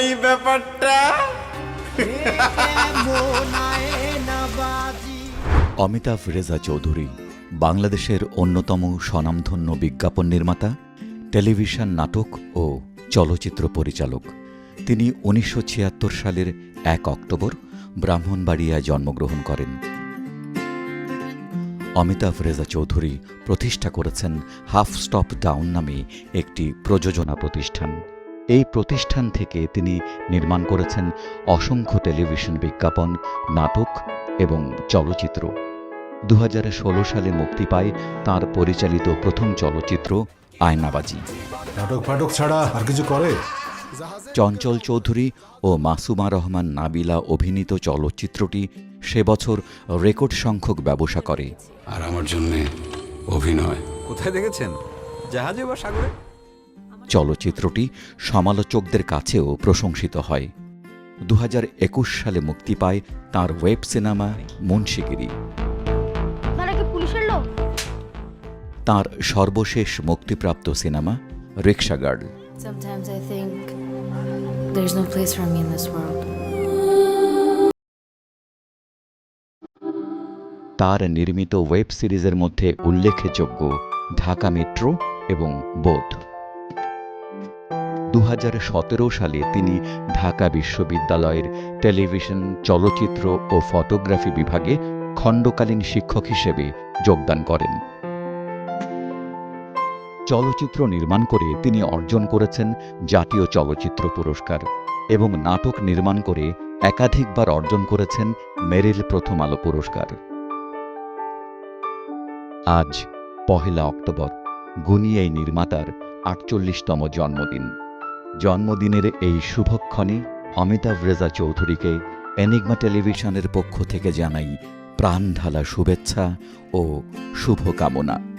এই ব্যাপারটা। অমিতাভ রেজা চৌধুরী, বাংলাদেশের অন্যতম স্বনামধন্য বিজ্ঞাপন নির্মাতা, টেলিভিশন নাটক ও চলচ্চিত্র পরিচালক। তিনি উনিশশো ছিয়াত্তর সালের এক অক্টোবর ব্রাহ্মণবাড়িয়ায় জন্মগ্রহণ করেন। অমিতাভ রেজা চৌধুরী প্রতিষ্ঠা করেছেন হাফ স্টপ ডাউন নামে একটি প্রযোজনা প্রতিষ্ঠান। এই প্রতিষ্ঠান থেকে তিনি নির্মাণ করেছেন অসংখ্য টেলিভিশন বিজ্ঞাপন নাটক এবং চলচ্চিত্র। দু হাজার ষোলো সালে মুক্তি পায় তার পরিচালিত প্রথম চলচ্চিত্র আয়নাবাজি। নাটক ফাটক ছাড়া আর কিছু করে? চঞ্চল চৌধুরী ও মাসুমা রহমান নাবিলা অভিনীত চলচ্চিত্রটি সে বছর রেকর্ড সংখ্যক ব্যবসা করে। আর আমার জন্য অভিনয়। কোথায় দেখেছেন? জাহাজে বা সাগরে? চলচ্চিত্রটি সমালোচকদের কাছেও প্রশংসিত হয়। দু হাজার একুশ সালে মুক্তি পায় তার ওয়েব সিনেমা মুন্সিগিরি। তার সর্বশেষ মুক্তিপ্রাপ্ত সিনেমা রিক্সা গার্ল. তার নির্মিত ওয়েব সিরিজের মধ্যে উল্লেখযোগ্য ঢাকা মেট্রো এবং বোধ দু হাজার সতেরো সালে তিনি ঢাকা বিশ্ববিদ্যালয়ের টেলিভিশন, চলচ্চিত্র ও ফটোগ্রাফি বিভাগে খণ্ডকালীন শিক্ষক হিসেবে যোগদান করেন। চলচ্চিত্র নির্মাণ করে তিনি অর্জন করেছেন জাতীয় চলচ্চিত্র পুরস্কার এবং নাটক নির্মাণ করে একাধিকবার অর্জন করেছেন মেরিল প্রথম আলো পুরস্কার। আজ পহেলা অক্টোবর গুনি এই নির্মাতার আটচল্লিশতম জন্মদিন। জন্মদিনের এই শুভক্ষণে অমিতাভ রেজা চৌধুরীকে এনিগমা টেলিভিশনের পক্ষ থেকে জানাই প্রাণ ঢালা শুভেচ্ছা ও শুভকামনা।